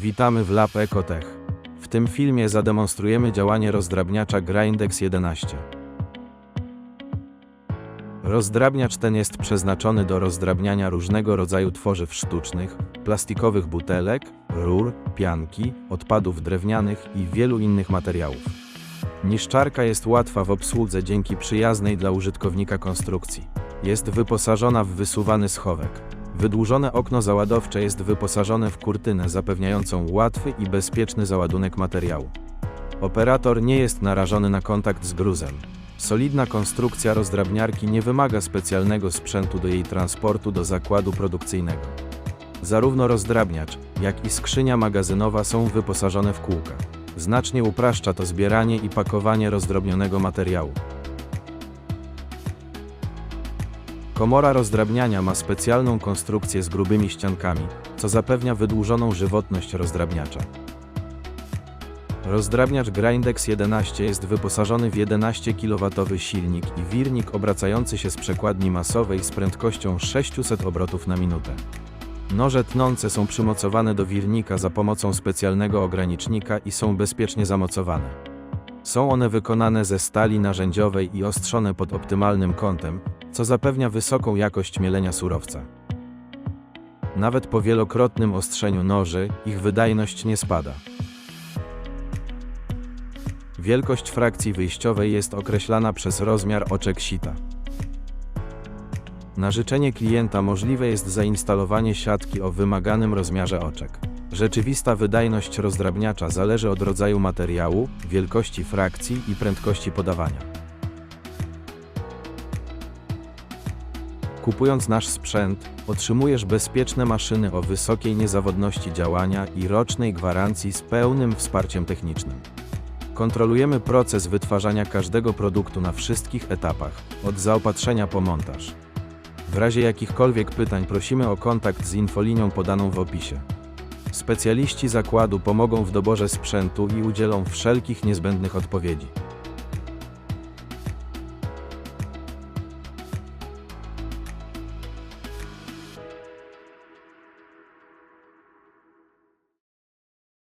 Witamy w Lab Ecotech. W tym filmie zademonstrujemy działanie rozdrabniacza Grindex 11. Rozdrabniacz ten jest przeznaczony do rozdrabniania różnego rodzaju tworzyw sztucznych, plastikowych butelek, rur, pianki, odpadów drewnianych i wielu innych materiałów. Niszczarka jest łatwa w obsłudze dzięki przyjaznej dla użytkownika konstrukcji. Jest wyposażona w wysuwany schowek. Wydłużone okno załadowcze jest wyposażone w kurtynę zapewniającą łatwy i bezpieczny załadunek materiału. Operator nie jest narażony na kontakt z gruzem. Solidna konstrukcja rozdrabniarki nie wymaga specjalnego sprzętu do jej transportu do zakładu produkcyjnego. Zarówno rozdrabniacz, jak i skrzynia magazynowa są wyposażone w kółka. Znacznie upraszcza to zbieranie i pakowanie rozdrobnionego materiału. Komora rozdrabniania ma specjalną konstrukcję z grubymi ściankami, co zapewnia wydłużoną żywotność rozdrabniacza. Rozdrabniacz Grindex 11 jest wyposażony w 11 kW silnik i wirnik obracający się z przekładni masowej z prędkością 600 obrotów na minutę. Noże tnące są przymocowane do wirnika za pomocą specjalnego ogranicznika i są bezpiecznie zamocowane. Są one wykonane ze stali narzędziowej i ostrzone pod optymalnym kątem, co zapewnia wysoką jakość mielenia surowca. Nawet po wielokrotnym ostrzeniu noży, ich wydajność nie spada. Wielkość frakcji wyjściowej jest określana przez rozmiar oczek sita. Na życzenie klienta możliwe jest zainstalowanie siatki o wymaganym rozmiarze oczek. Rzeczywista wydajność rozdrabniacza zależy od rodzaju materiału, wielkości frakcji i prędkości podawania. Kupując nasz sprzęt, otrzymujesz bezpieczne maszyny o wysokiej niezawodności działania i rocznej gwarancji z pełnym wsparciem technicznym. Kontrolujemy proces wytwarzania każdego produktu na wszystkich etapach, od zaopatrzenia po montaż. W razie jakichkolwiek pytań prosimy o kontakt z infolinią podaną w opisie. Specjaliści zakładu pomogą w doborze sprzętu i udzielą wszelkich niezbędnych odpowiedzi.